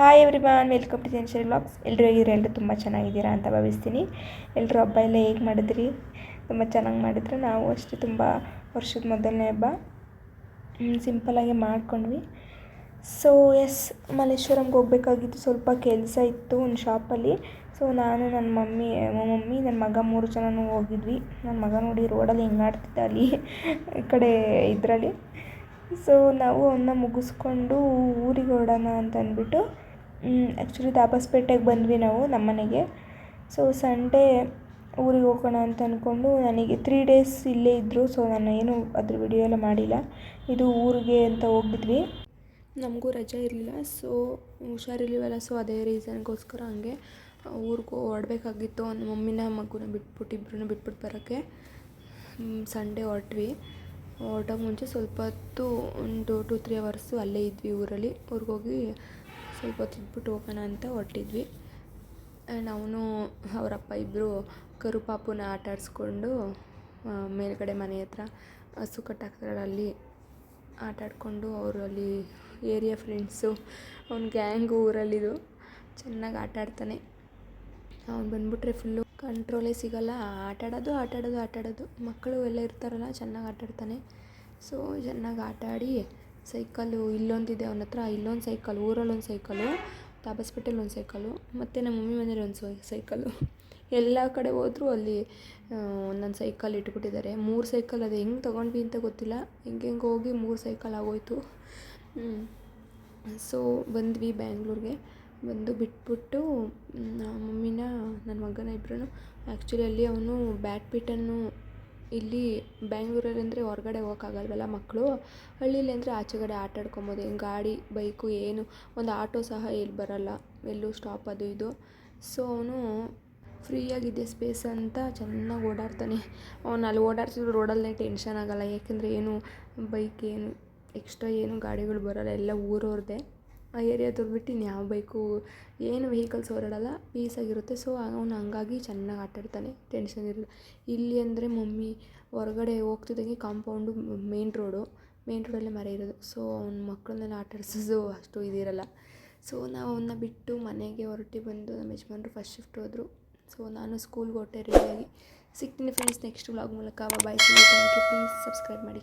Hi every welcome to ಜೆನ್ಶರಿ blogs ಎಲ್ಲರೂ ಹೇಗಿದ್ರೆ ಎಲ್ಲರೂ ತುಂಬ ಚೆನ್ನಾಗಿದ್ದೀರಾ ಅಂತ ಭಾವಿಸ್ತೀನಿ. ಎಲ್ಲರೂ ಹಬ್ಬ ಎಲ್ಲ ಹೇಗೆ ಮಾಡಿದ್ರಿ? ತುಂಬ ಚೆನ್ನಾಗಿ ಮಾಡಿದ್ರು ನಾವು ಅಷ್ಟೇ ತುಂಬ ವರ್ಷದ ಮೊದಲನೇ ಹಬ್ಬ. ಸಿಂಪಲಾಗಿ ಮಾಡ್ಕೊಂಡ್ವಿ. ಸೊ ಎಸ್ ಮಲ್ಲೇಶ್ವರಂಗೆ ಹೋಗ್ಬೇಕಾಗಿತ್ತು. ಸ್ವಲ್ಪ ಕೆಲಸ ಇತ್ತು ಒಂದು ಶಾಪಲ್ಲಿ. ಸೊ ನಾನು, ನನ್ನ ಮಮ್ಮಿ ಮಮ್ಮಿ, ನನ್ನ ಮಗ ಮೂರು ಜನನೂ ಹೋಗಿದ್ವಿ. ನನ್ನ ಮಗ ನೋಡಿ ರೋಡಲ್ಲಿ ಹೆಂಗೆ ಆಡ್ತಿದ್ದ ಅಲ್ಲಿ, ಈ ಕಡೆ ಇದರಲ್ಲಿ. ಸೊ ನಾವು ಅವನ್ನ ಮುಗಿಸ್ಕೊಂಡು ಊರಿಗೆ ಹೊರಡೋಣ ಅಂತ ಅಂದ್ಬಿಟ್ಟು ಆ್ಯಕ್ಚುಲಿ ದಾಬಸ್ಪೇಟೆಗೆ ಬಂದ್ವಿ ನಾವು ನಮ್ಮ ಮನೆಗೆ. ಸೊ ಸಂಡೇ ಊರಿಗೆ ಹೋಗೋಣ ಅಂತ ಅಂದ್ಕೊಂಡು ನನಗೆ ತ್ರೀ ಡೇಸ್ ಇಲ್ಲೇ ಇದ್ದರು ಸೊ ನಾನು ಏನು ಅದ್ರ ವಿಡಿಯೋ ಎಲ್ಲ ಮಾಡಿಲ್ಲ. ಇದು ಊರಿಗೆ ಅಂತ ಹೋಗಿದ್ವಿ. ನಮಗೂ ರಜೆ ಇರಲಿಲ್ಲ ಸೊ ಹುಷಾರಿರ್ಲಿವಲ್ಲ ಸೊ ಅದೇ ರೀಸನ್ಗೋಸ್ಕರ ಹಂಗೆ ಊರಿಗೆ ಹೊರಡ್ಬೇಕಾಗಿತ್ತು ಮಮ್ಮಿನ ಮಗುನ ಬಿಟ್ಬಿಟ್ಟು ಇಬ್ಬರನ್ನ ಬಿಟ್ಬಿಟ್ಟು ಬರೋಕ್ಕೆ. ಸಂಡೇ ಹೊರಟ್ವಿ. ಹೊರಟೋಕೆ ಮುಂಚೆ ಸ್ವಲ್ಪ ಹೊತ್ತು, ಒಂದು ಟು ತ್ರೀ ಅವರ್ಸು ಅಲ್ಲೇ ಇದ್ವಿ ಊರಲ್ಲಿ. ಊರಿಗೋಗಿ ಸ್ವಲ್ಪ ಹೊತ್ತು ಇದ್ಬಿಟ್ಟು ಹೋಗೋಣ ಅಂತ ಹೊರಟಿದ್ವಿ. ಆ್ಯಂಡ್ ಅವನು, ಅವರಪ್ಪ ಇಬ್ಬರು ಕರುಪಾಪುನ ಆಟ ಆಡಿಸ್ಕೊಂಡು ಮೇಲ್ಗಡೆ ಮನೆ ಹತ್ರ ಹಸು ಕಟ್ಟಾಕ್ತಾರಲ್ಲ ಅಲ್ಲಿ ಅವರು ಅಲ್ಲಿ ಏರಿಯಾ ಫ್ರೆಂಡ್ಸು, ಅವ್ನ ಗ್ಯಾಂಗು ಊರಲ್ಲಿದು ಚೆನ್ನಾಗಿ ಆಟಾಡ್ತಾನೆ ಅವ್ನು ಬಂದ್ಬಿಟ್ರೆ ಫುಲ್ಲು ಕಂಟ್ರೋಲೇ ಸಿಗೋಲ್ಲ. ಆಟಾಡೋದು ಆಟಾಡೋದು ಆಟಾಡೋದು ಮಕ್ಕಳು ಎಲ್ಲ ಇರ್ತಾರಲ್ಲ, ಚೆನ್ನಾಗಿ ಆಟಾಡ್ತಾನೆ ಸೊ, ಚೆನ್ನಾಗಿ ಆಟ ಆಡಿ ಸೈಕಲ್ಲು ಇಲ್ಲೊಂದಿದೆ ಅವನ ಹತ್ರ. ಇಲ್ಲೊಂದು ಸೈಕಲ್, ಊರಲ್ಲೊಂದು ಸೈಕಲು ತಾಬಸ್ಪೇಟೆಲಿ ಒಂದು ಸೈಕಲು, ಮತ್ತು ನಮ್ಮ ಮಮ್ಮಿ ಮನೇಲಿ ಒಂದು ಸೈಕಲ್ಲು ಎಲ್ಲ ಕಡೆ ಹೋದರೂ ಅಲ್ಲಿ ಒಂದೊಂದು ಸೈಕಲ್ ಇಟ್ಬಿಟ್ಟಿದ್ದಾರೆ. ಮೂರು ಸೈಕಲ್ ಅದು. ಹೆಂಗೆ ತೊಗೊಂಡ್ವಿ ಅಂತ ಗೊತ್ತಿಲ್ಲ. ಹೆಂಗೆ ಹೆಂಗೆ ಹೋಗಿ ಮೂರು ಸೈಕಲ್ ಆಗೋಯ್ತು. ಸೊ, ಬಂದ್ವಿ ಬ್ಯಾಂಗ್ಳೂರಿಗೆ. ಬಂದು ಬಿಟ್ಬಿಟ್ಟು ಮಮ್ಮಿನ, ನನ್ನ ಮಗನ ಇಬ್ಬರೂ ಆ್ಯಕ್ಚುಲಿ ಅಲ್ಲಿ ಅವನು ಬ್ಯಾಡ್ಮಿಟನ್ನು ಇಲ್ಲಿ ಬೆಂಗ್ಳೂರಲ್ಲಿ ಅಂದರೆ ಹೊರ್ಗಡೆ ಹೋಗೋಕ್ಕಾಗಲ್ವಲ್ಲ ಮಕ್ಕಳು? ಹಳ್ಳೀಲಿ ಅಂದರೆ ಆಚೆಕಡೆ ಆಟ ಆಡ್ಕೊಬೋದು. ಹಿಂಗೆ ಗಾಡಿ, ಬೈಕು, ಏನು, ಒಂದು ಆಟೋ ಸಹ ಎಲ್ಲಿ ಬರೋಲ್ಲ. ಎಲ್ಲೂ ಸ್ಟಾಪ್ ಅದು ಇದು. ಸೊ ಅವನು ಫ್ರೀಯಾಗಿದೆ ಸ್ಪೇಸ್ ಅಂತ ಚೆನ್ನಾಗಿ ಓಡಾಡ್ತಾನೆ. ಅವ್ನು ಅಲ್ಲಿ ಓಡಾಡ್ತಿದ್ರು ರೋಡಲ್ಲೇ ಟೆನ್ಷನ್ ಆಗೋಲ್ಲ. ಯಾಕೆಂದರೆ ಏನು ಬೈಕ್ ಏನು ಎಕ್ಸ್ಟ್ರಾ ಏನು ಗಾಡಿಗಳು ಬರೋಲ್ಲ. ಎಲ್ಲ ಊರವ್ರದ್ದೇ. ಆ ಏರಿಯಾದವ್ರು ಬಿಟ್ಟು ಇನ್ಯಾವ ಬೈಕು? ಏನು ವೆಹಿಕಲ್ಸ್ ಓಡಾಡಲ್ಲ ಪೀಸಾಗಿರುತ್ತೆ ಸೊ ಅವ್ನು ಹಂಗಾಗಿ ಚೆನ್ನಾಗಿ ಆಟಾಡ್ತಾನೆ. ಟೆನ್ಷನ್ ಇರಲ್ಲ. ಇಲ್ಲಿ ಅಂದರೆ ಮಮ್ಮಿ ಹೊರಗಡೆ ಹೋಗ್ತಿದ್ದಂಗೆ ಕಾಂಪೌಂಡು ಮೇನ್ ರೋಡು ಮೇನ್ ರೋಡಲ್ಲೇ ಮರ ಇರೋದು. ಸೊ ಅವ್ನ ಮಕ್ಕಳನ್ನೆಲ್ಲ ಆಟಾಡ್ಸೋದು ಅಷ್ಟು ಇದಿರಲ್ಲ ಸೊ ನಾವು ಅವನ್ನ ಬಿಟ್ಟು ಮನೆಗೆ ಹೊರಟಿ ಬಂದು ನಮ್ಮ ಯಜಮಾನ್ರು ಫಸ್ಟ್ ಶಿಫ್ಟ್ ಹೋದರು. ಸೊ ನಾನು ಸ್ಕೂಲ್ಗೆ ಹೊಟ್ಟೆ ರೆಡಿಯಾಗಿ ಸಿಗ್ತೀನಿ ಫ್ರೆಂಡ್ಸ್ ನೆಕ್ಸ್ಟ್ ವ್ಲಾಗ್ ಮೂಲಕ. Bye thank you please subscribe ಮಾಡಿ.